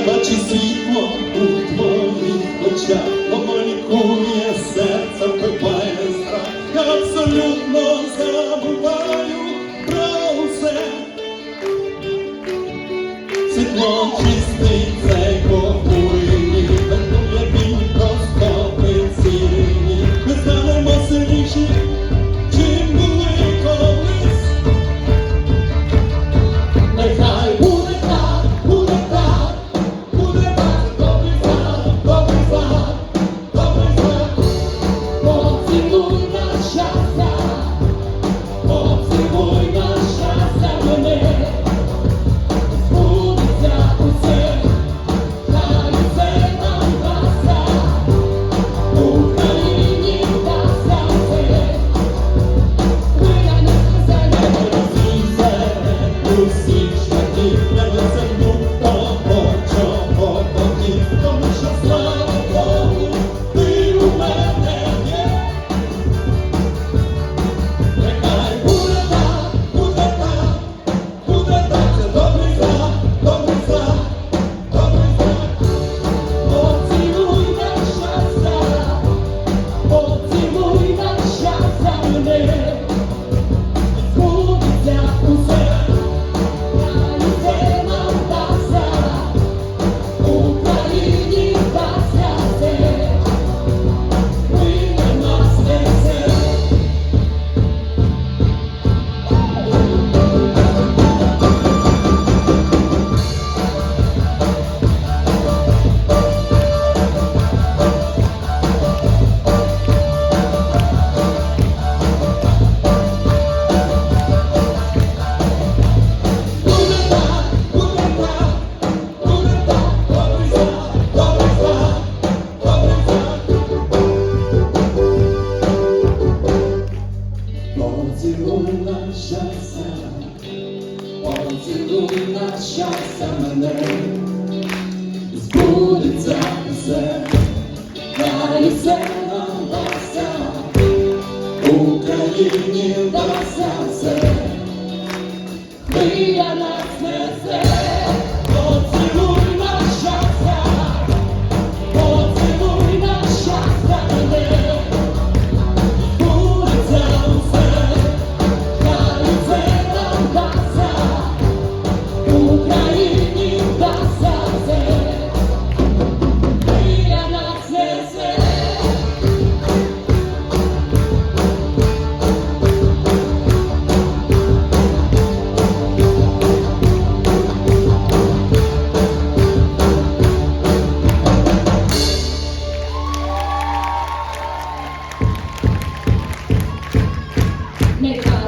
я бачу світло у твоїх очах, помалікує серце, вбиває страх, я абсолютно забуваю. Поцілуй щастя, поцілуй на щастя мене, збудеться все, хай все нам вдасться, Україні вдасться все, хвиля нас несе. Make it go.